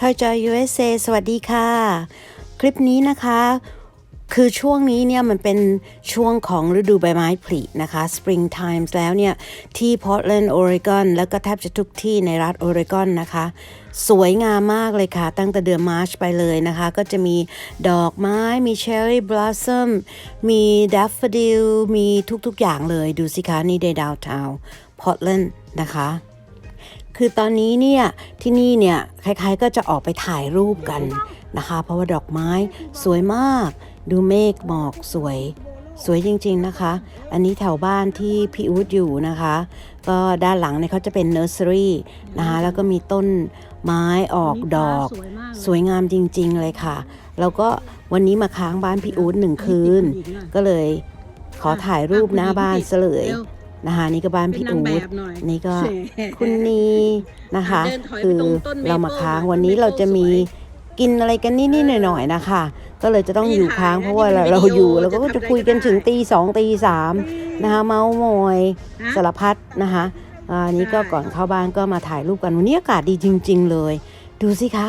ทอยจอย USA สวัสดีค่ะ คลิปนี้นะคะ คือช่วงนี้เนี่ยมันเป็นช่วงของฤดูใบไม้ผลินะคะ Spring Times แล้วเนี่ย ที่ Portland Oregon แล้วก็แทบจะทุกที่ในรัฐ Oregon นะคะ สวยงามมากเลยค่ะ ตั้งแต่เดือนมาร์ชไปเลยนะคะ ก็จะมีดอกไม้ มี Cherry Blossom มี Daffodil มีทุกๆอย่างเลย ดูสิคะ นี่ในดาวทาว Portland นะคะ คือตอนนี้เนี่ยที่นี่เนี่ยใครๆก็จะออกไปถ่ายรูปกันนะคะ เพราะว่าดอกไม้สวยมาก ดูเมฆหมอกสวยสวยจริง ๆ นะคะ อันนี้แถวบ้านที่พี่อู๊ดอยู่นะคะ ก็ด้านหลังเนี่ยเขาจะเป็นเนอร์เซอรี่นะคะ แล้วก็มีต้นไม้ออกดอก สวยมากเลยสวยงามจริง ๆ เลยค่ะ แล้วก็วันนี้มาค้างบ้านพี่อู๊ดหนึ่งคืน ก็เลยขอถ่ายรูปหน้าบ้านซะเลยร็ว นะคะนี่ก็บ้านเป็นพี่นางอู๊แบดบหน่อยนี่ก็แหมคุณนีนะคะเดินถอยไปคือตรงต้นเมเปิ้ลเรามาค้างน่ะวันนี้ต้นเมเปิ้ลเราจะมีสวยกินอะไรกันนิดๆหน่อยๆนะคะ ก็เลยจะต้องไม่อยู่ถ่ายค้างนะเพราะว่านี่เราเป็นวิดีโออยู่แล้วก็จะทำจะอะไรคุยกันก็ได้ถึงตีสองตีสามนะคะเมาส์มอยฮะสารพัดนะคะอ่าอันนี้ก็ใช่ก่อนเข้าบ้านก็มาถ่ายรูปกันวันนี้อากาศดีจริง ๆ เลย ดูสิคะ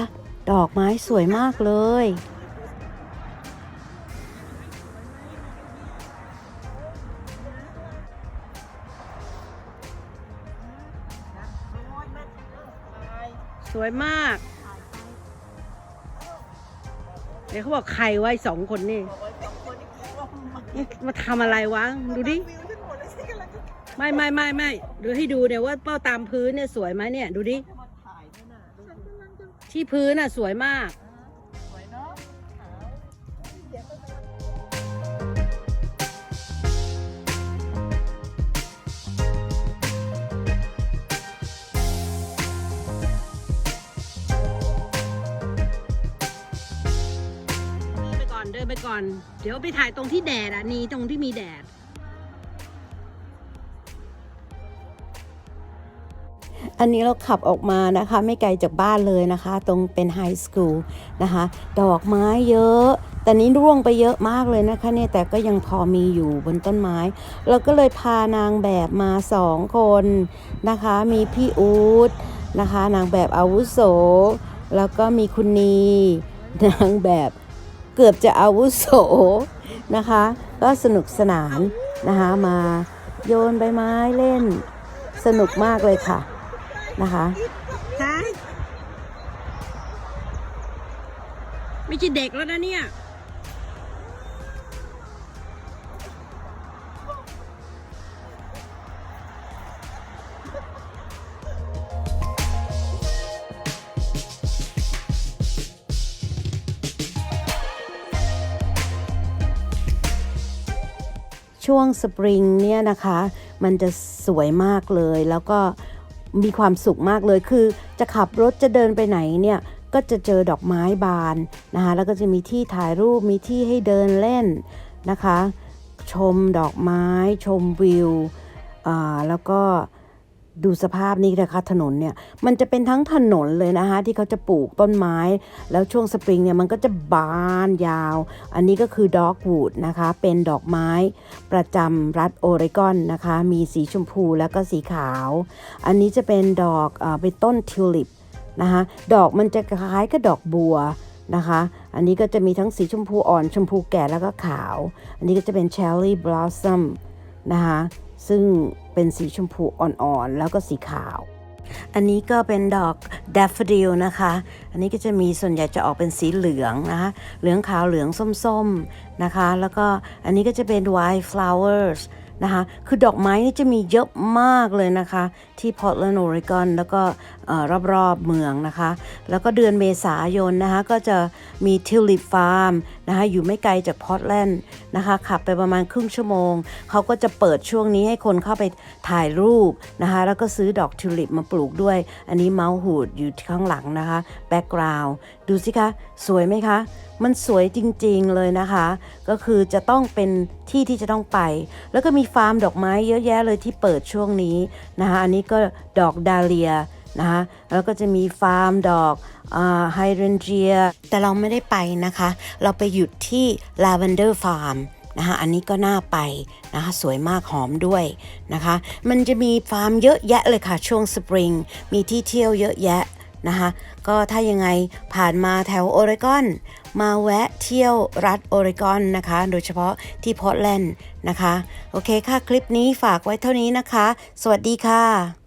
ดอกไม้สวยมากเลย สวยมากเดี๋ยวเขาบอกใครไว้สองคนนี่มาทำอะไรวะ ดูดิ ไม่ไม่ไม่ไม่ดูให้ดูเนี่ยว่าเป้าตามพื้นเนี่ยสวยไหมเนี่ย ดูดิ ที่พื้นน่ะสวยมาก ไปก่อนเดินไปก่อน เดี๋ยวไปถ่ายตรงที่แดดอะนี่ตรงที่มีแดด อันนี้เราขับออกมานะคะ ไม่ไกลจากบ้านเลยนะคะ ตรงเป็นไฮสคูลนะคะ ดอกไม้เยอะแต่นี้ร่วงไปเยอะมากเลยนะคะเนี่ยแต่ก็ยังพอมีอยู่บนต้นไม้ เราก็เลยพานางแบบมาสองคนนะคะ มีพี่อู๊ดนะคะ นางแบบอาวุโส แล้วก็มีคุณนีนางแบบ เกือบจะอาวุโสนะคะ ก็สนุกสนานนะคะมาโยนใบไม้เล่นสนุกมากเลยค่ะนะคะฮะไม่ใช่เด็กแล้วนะเนี่ย ช่วงสปริงเนี่ยนะคะ มันจะสวยมากเลย แล้วก็มีความสุขมากเลยคือ จะขับรถจะเดินไปไหนเนี่ยก็จะเจอดอกไม้บานนะคะแล้วก็จะมีที่ถ่ายรูปมีที่ให้เดินเล่นนะคะ ชมดอกไม้ ชมวิวอ่าแล้วก็ ดูสภาพนี้นะคะถนนเนี่ยมันจะเป็นทั้งถนนเลยนะคะที่เขาจะปลูกต้นไม้ แล้วช่วงสปริงเนี่ยมันก็จะบานยาว อันนี้ก็คือดอกวูดนะคะเป็นดอกไม้ประจำรัฐโอเรกอนนะคะ มีสีชมพูแล้วก็สีขาว อันนี้จะเป็นดอกเป็นต้นทิวลิปนะคะดอกมันจะคล้ายกับดอกบัวนะคะ อันนี้ก็จะมีทั้งสีชมพูอ่อนชมพูแก่แล้วก็ขาว อันนี้ก็จะเป็นเชอร์รี่บลอสซัมนะคะซึ่ง เป็นสีชมพูอ่อนๆ แล้วก็สีขาว อันนี้ก็เป็นดอกดัฟฟิลนะคะ อันนี้ก็จะมีส่วนใหญ่จะออกเป็นสีเหลืองนะคะ เหลืองขาวเหลืองส้มๆนะคะ แล้วก็อันนี้ก็จะเป็น white flowers นะคะ คือดอกไม้นี่จะมีเยอะมากเลยนะคะ ที่ Portland Oregon แล้วก็รอบๆเมืองนะคะ แล้วก็เดือนเมษายนนะคะ ก็จะมี Tulip Farm นะคะ อยู่ไม่ไกลจาก Portland นะคะ ขับไปประมาณครึ่งชั่วโมง เขาก็จะเปิดช่วงนี้ให้คนเข้าไปถ่ายรูปนะคะ แล้วก็ซื้อดอกทิวลิปมาปลูกด้วย อันนี้เมาส์ฮูดอยู่ข้างหลังนะคะ แบ็กกราวด์ ดูสิคะ สวยไหมคะ มันสวยจริงๆเลยนะคะ ก็คือจะต้องเป็นที่ที่จะต้องไป แล้วก็มีฟาร์มดอกไม้เยอะแยะเลยที่เปิดช่วงนี้นะคะอันนี้ก็ดอกดาเลียนะคะแล้วก็จะมีฟาร์มดอกไฮเดรนเจีย แต่เราไม่ได้ไปนะคะ เราไปหยุดที่ Lavender Farm นะคะอันนี้ก็น่าไปนะคะสวยมากหอมด้วยนะคะ มันจะมีฟาร์มเยอะแยะเลยค่ะช่วงสปริง มีที่เที่ยวเยอะแยะ นะคะก็ถ้ายังไงผ่านมาแถวโอเรกอน มาแวะเที่ยวรัฐโอเรกอนนะคะ โดยเฉพาะที่พอร์ตแลนด์นะคะ โอเคค่ะ คลิปนี้ฝากไว้เท่านี้นะคะ สวัสดีค่ะ